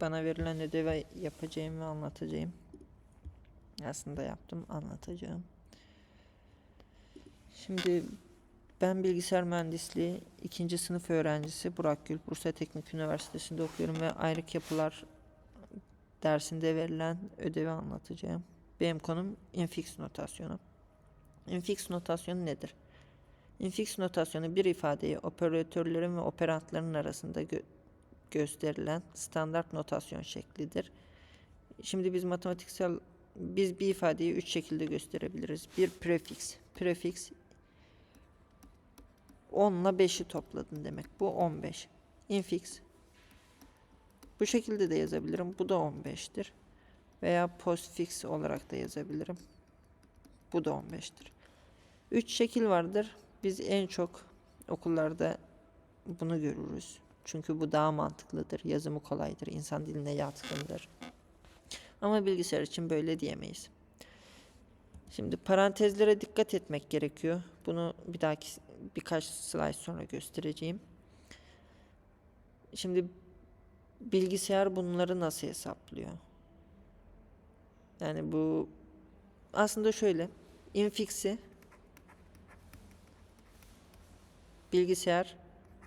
bana verilen ödevi yapacağım ve anlatacağım. Aslında yaptım, anlatacağım. Şimdi ben bilgisayar mühendisliği ikinci sınıf öğrencisi Burak Gül. Bursa Teknik Üniversitesi'nde okuyorum ve ayrık yapılar dersinde verilen ödevi anlatacağım. Benim konum infix notasyonu. Infix notasyonu nedir? Infix notasyonu bir ifadeyi operatörlerin ve operantların arasında gösterilen standart notasyon şeklidir. Şimdi biz matematiksel biz bir ifadeyi üç şekilde gösterebiliriz. Bir prefix. Prefix 10 ile 5'i topladın demek. Bu 15. Infix bu şekilde de yazabilirim. Bu da 15'tir. Veya postfix olarak da yazabilirim. Bu da 15'tir. 3 şekil vardır. Biz en çok okullarda bunu görürüz. Çünkü bu daha mantıklıdır. Yazımı kolaydır. insan diline yatkındır. Ama bilgisayar için böyle diyemeyiz. Şimdi parantezlere dikkat etmek gerekiyor. Bunu bir dahaki birkaç slide sonra göstereceğim. Şimdi bilgisayar bunları nasıl hesaplıyor? Yani bu aslında şöyle infix'i bilgisayar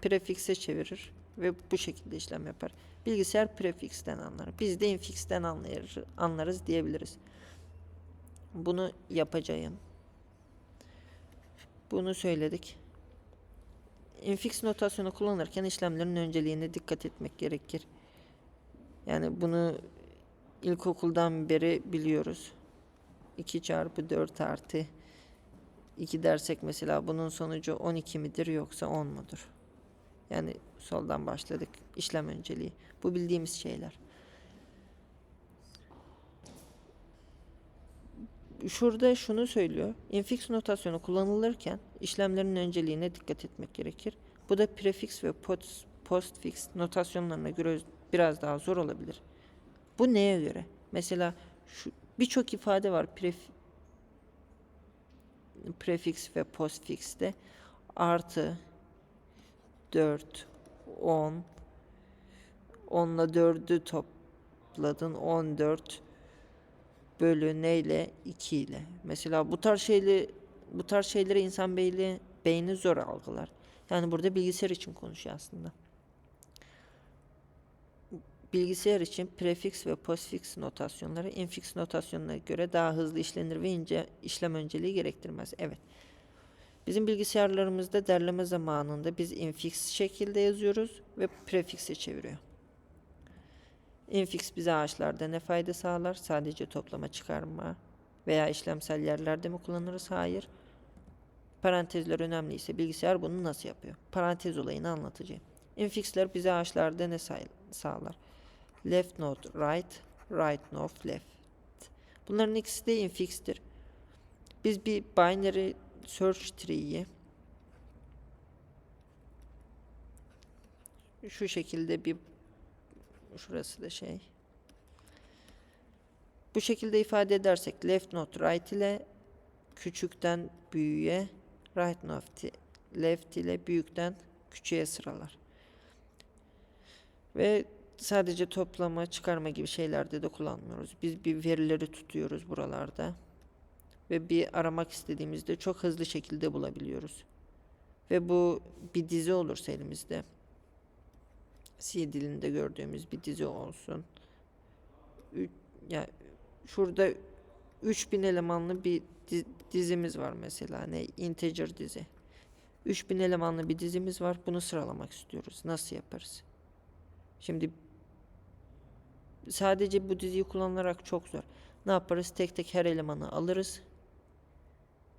prefikse çevirir ve bu şekilde işlem yapar. Bilgisayar prefixten anlar. Biz de infixten anlarız, anlarız diyebiliriz. Bunu yapacağım. Bunu söyledik. Infix notasyonu kullanırken işlemlerin önceliğine dikkat etmek gerekir. Yani bunu ilkokuldan beri biliyoruz. 2 çarpı 4 artı 2 dersek mesela bunun sonucu 12 midir yoksa 10 mudur? Yani soldan başladık. işlem önceliği. Bu bildiğimiz şeyler. Şurada şunu söylüyor. Infix notasyonu kullanılırken işlemlerin önceliğine dikkat etmek gerekir. Bu da prefix ve post, postfix notasyonlarına göre biraz daha zor olabilir. Bu neye göre? Mesela şu birçok ifade var pref, prefix ve postfix'te artı 4 10 10 ile 4'ü topladın 14 bölü neyle 2 ile. Mesela bu tarz şeyleri bu tarz şeyleri insan beyni beyni zor algılar. Yani burada bilgisayar için konuşuyor aslında. Bilgisayar için prefix ve postfix notasyonları infix notasyonuna göre daha hızlı işlenir ve ince işlem önceliği gerektirmez. Evet. Bizim bilgisayarlarımızda derleme zamanında biz infix şekilde yazıyoruz ve prefix'e çeviriyor. Infix bize ağaçlarda ne fayda sağlar? Sadece toplama çıkarma veya işlemsel yerlerde mi kullanırız? Hayır. Parantezler önemliyse bilgisayar bunu nasıl yapıyor? Parantez olayını anlatacağım. Infix'ler bize ağaçlarda ne sağlar? Left node right, right node left. Bunların ikisi de infix'tir. Biz bir binary search tree'yi şu şekilde bir şurası da şey bu şekilde ifade edersek left node right ile küçükten büyüğe right node left ile büyükten küçüğe sıralar. Ve sadece toplama, çıkarma gibi şeylerde de kullanmıyoruz. Biz bir verileri tutuyoruz buralarda. Ve bir aramak istediğimizde çok hızlı şekilde bulabiliyoruz. Ve bu bir dizi olursa elimizde. C dilinde gördüğümüz bir dizi olsun. Ü, yani şurada 3000 elemanlı bir dizimiz var mesela. Ne? Integer dizi. 3000 elemanlı bir dizimiz var. Bunu sıralamak istiyoruz. Nasıl yaparız? Şimdi sadece bu diziyi kullanarak çok zor. Ne yaparız? Tek tek her elemanı alırız.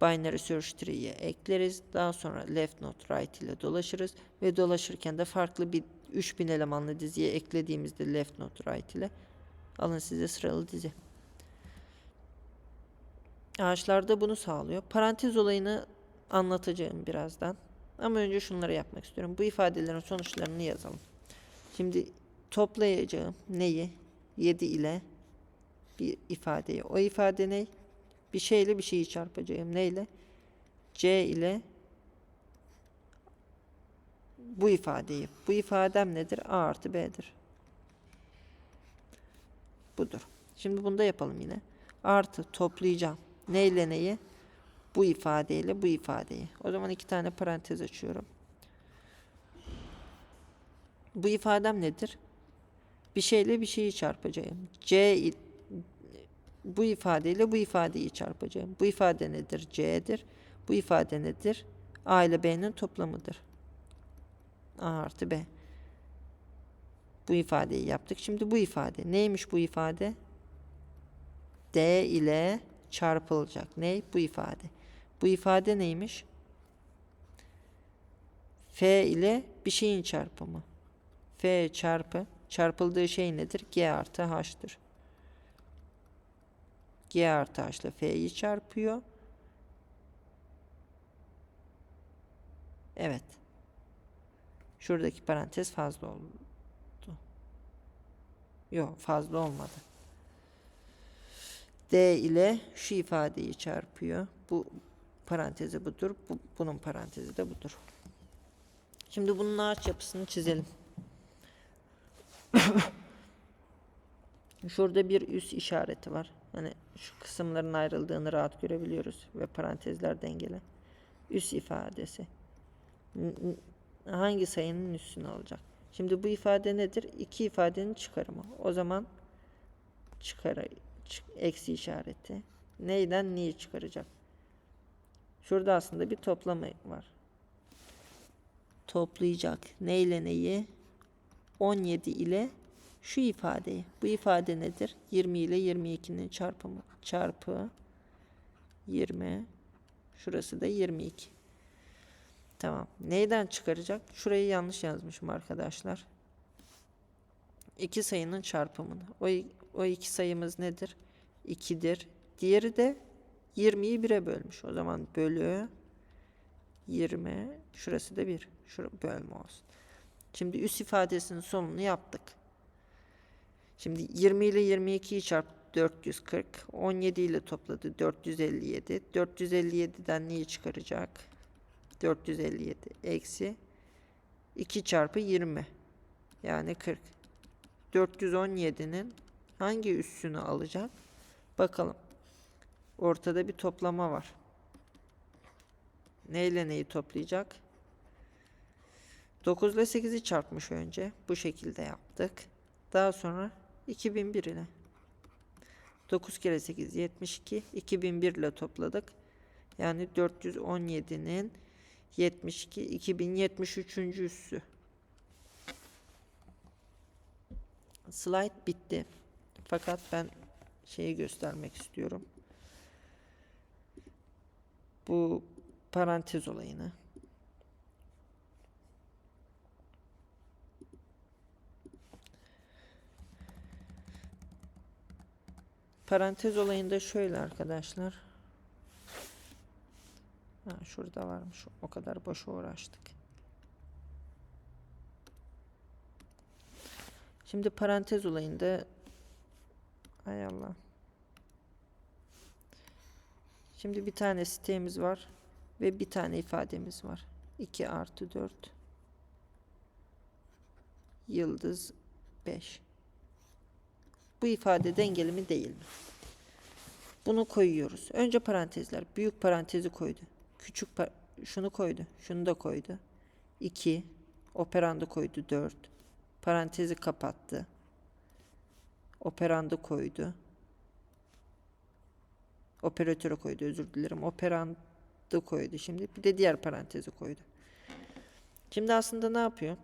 Binary search tree'ye ekleriz. Daha sonra left node right ile dolaşırız ve dolaşırken de farklı bir 3000 elemanlı diziye eklediğimizde left node right ile alın size sıralı dizi. Ağaçlarda bunu sağlıyor. Parantez olayını anlatacağım birazdan. Ama önce şunları yapmak istiyorum. Bu ifadelerin sonuçlarını yazalım. Şimdi toplayacağım neyi? 7 ile bir ifadeyi. O ifade ne? Bir şeyle bir şeyi çarpacağım. Neyle? C ile bu ifadeyi. Bu ifadem nedir? A artı B'dir. Budur. Şimdi bunu da yapalım yine. Artı toplayacağım. Neyle neyi? Bu ifadeyle bu ifadeyi. O zaman iki tane parantez açıyorum. Bu ifadem nedir? Bir şeyle bir şeyi çarpacağım. C bu ifadeyle bu ifadeyi çarpacağım. Bu ifade nedir? C'dir. Bu ifade nedir? A ile B'nin toplamıdır. A artı B. Bu ifadeyi yaptık. Şimdi bu ifade. Neymiş bu ifade? D ile çarpılacak. Ne? Bu ifade. Bu ifade neymiş? F ile bir şeyin çarpımı. F çarpı çarpıldığı şey nedir? G artı H'tır. G artı H ile F'yi çarpıyor. Evet. Şuradaki parantez fazla oldu. Yok fazla olmadı. D ile şu ifadeyi çarpıyor. Bu parantezi budur. Bu, bunun parantezi de budur. Şimdi bunun ağaç yapısını çizelim. Şurada bir üs işareti var. Hani şu kısımların ayrıldığını rahat görebiliyoruz ve parantezler dengeli. Üs ifadesi. Hangi sayının üssünü alacak? Şimdi bu ifade nedir? İki ifadenin çıkarımı. O zaman çıkar çık- eksi işareti. Neyden neyi çıkaracak? Şurada aslında bir toplama var. Toplayacak. Ne ile neyi? 17 ile şu ifadeyi. Bu ifade nedir? 20 ile 22'nin çarpımı. Çarpı 20. Şurası da 22. Tamam. Neyden çıkaracak? Şurayı yanlış yazmışım arkadaşlar. İki sayının çarpımını. O, o iki sayımız nedir? 2'dir. Diğeri de 20'yi 1'e bölmüş. O zaman bölü 20. Şurası da 1. Şura bölme olsun. Şimdi üs ifadesinin sonunu yaptık. Şimdi 20 ile 22'yi çarp 440. 17 ile topladı 457. 457'den neyi çıkaracak? 457 eksi 2 çarpı 20 yani 40. 417'nin hangi üssünü alacak? Bakalım. Ortada bir toplama var. Neyle neyi toplayacak? 9 ile 8'i çarpmış önce. Bu şekilde yaptık. Daha sonra 2001 ile. 9 kere 8 72. 2001 ile topladık. Yani 417'nin 72 2073. üssü. Slide bitti. Fakat ben şeyi göstermek istiyorum. Bu parantez olayını. Parantez olayında şöyle arkadaşlar. Ha, şurada varmış. O kadar boş uğraştık. Şimdi parantez olayında Hay Allah. Şimdi bir tane sitemiz var ve bir tane ifademiz var. 2 artı 4 yıldız 5. Bu ifade dengeli mi değil mi? Bunu koyuyoruz. Önce parantezler. Büyük parantezi koydu. Küçük par- şunu koydu. Şunu da koydu. 2 operandı koydu 4. Parantezi kapattı. Operandı koydu. Operatörü koydu özür dilerim. Operandı koydu şimdi. Bir de diğer parantezi koydu. Şimdi aslında ne yapıyor?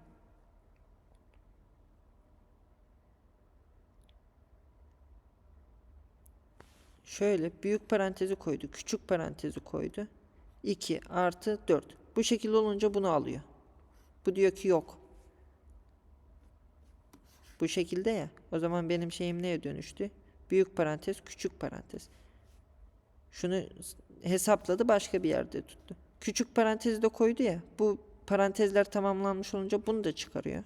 Şöyle büyük parantezi koydu. Küçük parantezi koydu. 2 artı 4. Bu şekilde olunca bunu alıyor. Bu diyor ki yok. Bu şekilde ya. O zaman benim şeyim neye dönüştü? Büyük parantez, küçük parantez. Şunu hesapladı başka bir yerde tuttu. Küçük parantezi de koydu ya. Bu parantezler tamamlanmış olunca bunu da çıkarıyor.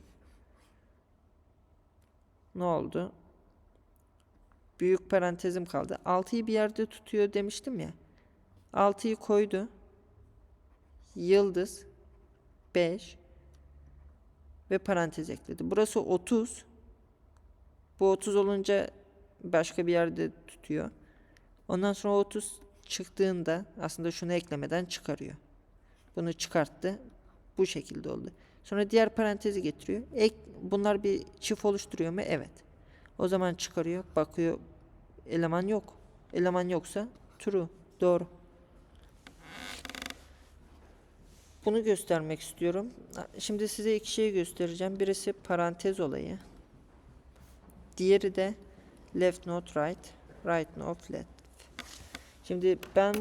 Ne oldu? Büyük parantezim kaldı. 6'yı bir yerde tutuyor demiştim ya. 6'yı koydu. Yıldız 5 ve parantez ekledi. Burası 30. Bu 30 olunca başka bir yerde tutuyor. Ondan sonra 30 çıktığında aslında şunu eklemeden çıkarıyor. Bunu çıkarttı. Bu şekilde oldu. Sonra diğer parantezi getiriyor. Ek, bunlar bir çift oluşturuyor mu? Evet. O zaman çıkarıyor. Bakıyor. Eleman yok. Eleman yoksa true. Doğru. Bunu göstermek istiyorum. Şimdi size iki şey göstereceğim. Birisi parantez olayı. Diğeri de left not right, right not left. Şimdi ben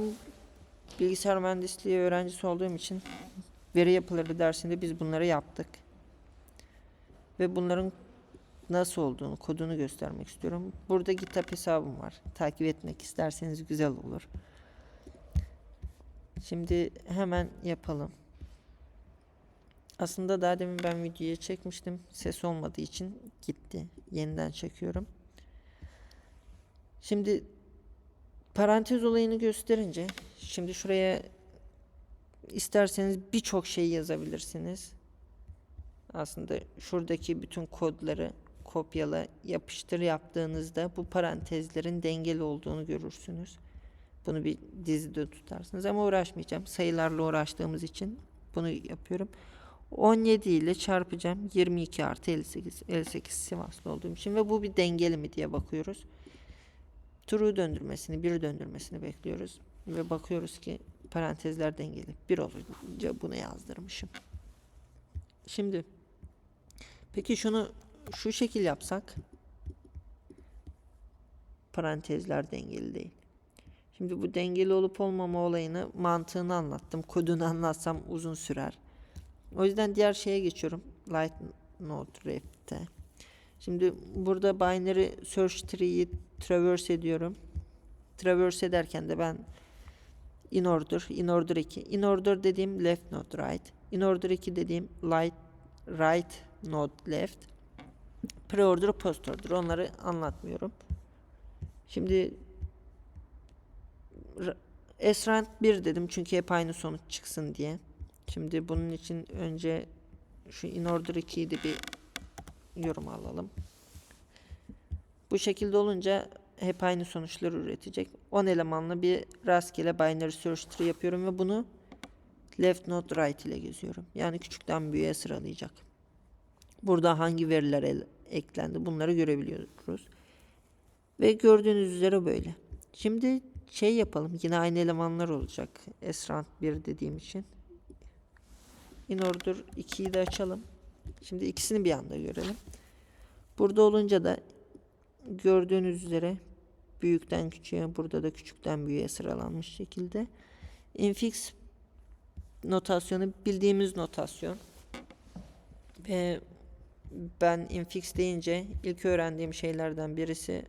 bilgisayar mühendisliği öğrencisi olduğum için veri yapıları dersinde biz bunları yaptık. Ve bunların nasıl olduğunu, kodunu göstermek istiyorum. Burada GitHub hesabım var. Takip etmek isterseniz güzel olur. Şimdi hemen yapalım. Aslında daha demin ben videoya çekmiştim. Ses olmadığı için gitti. Yeniden çekiyorum. Şimdi parantez olayını gösterince şimdi şuraya isterseniz birçok şey yazabilirsiniz. Aslında şuradaki bütün kodları kopyala yapıştır yaptığınızda bu parantezlerin dengeli olduğunu görürsünüz. Bunu bir dizide tutarsınız ama uğraşmayacağım. Sayılarla uğraştığımız için bunu yapıyorum. 17 ile çarpacağım. 22 artı 58. 58 Sivaslı olduğum için ve bu bir dengeli mi diye bakıyoruz. True döndürmesini, bir döndürmesini bekliyoruz. Ve bakıyoruz ki parantezler dengeli. Bir olunca bunu yazdırmışım. Şimdi peki şunu şu şekil yapsak parantezler dengeli değil. Şimdi bu dengeli olup olmama olayını mantığını anlattım. Kodunu anlatsam uzun sürer. O yüzden diğer şeye geçiyorum. Light Node Ref'te. Şimdi burada binary search tree'yi traverse ediyorum. Traverse ederken de ben in order, in order 2. In order dediğim left node right. In order 2 dediğim light, right node left. Pre-order, post order. Onları anlatmıyorum. Şimdi Esrant 1 dedim çünkü hep aynı sonuç çıksın diye. Şimdi bunun için önce şu in order 2'yi de bir yorum alalım. Bu şekilde olunca hep aynı sonuçları üretecek. 10 elemanlı bir rastgele binary search tree yapıyorum ve bunu left not right ile geziyorum. Yani küçükten büyüğe sıralayacak. Burada hangi veriler eklendi bunları görebiliyoruz. Ve gördüğünüz üzere böyle. Şimdi şey yapalım. Yine aynı elemanlar olacak. Esrant 1 dediğim için. In order 2'yi de açalım. Şimdi ikisini bir anda görelim. Burada olunca da gördüğünüz üzere büyükten küçüğe burada da küçükten büyüğe sıralanmış şekilde. Infix notasyonu bildiğimiz notasyon. Ve ben infix deyince ilk öğrendiğim şeylerden birisi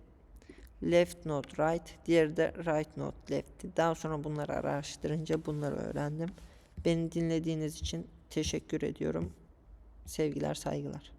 left node right, diğeri de right node left. Daha sonra bunları araştırınca bunları öğrendim. Beni dinlediğiniz için teşekkür ediyorum. Sevgiler, saygılar.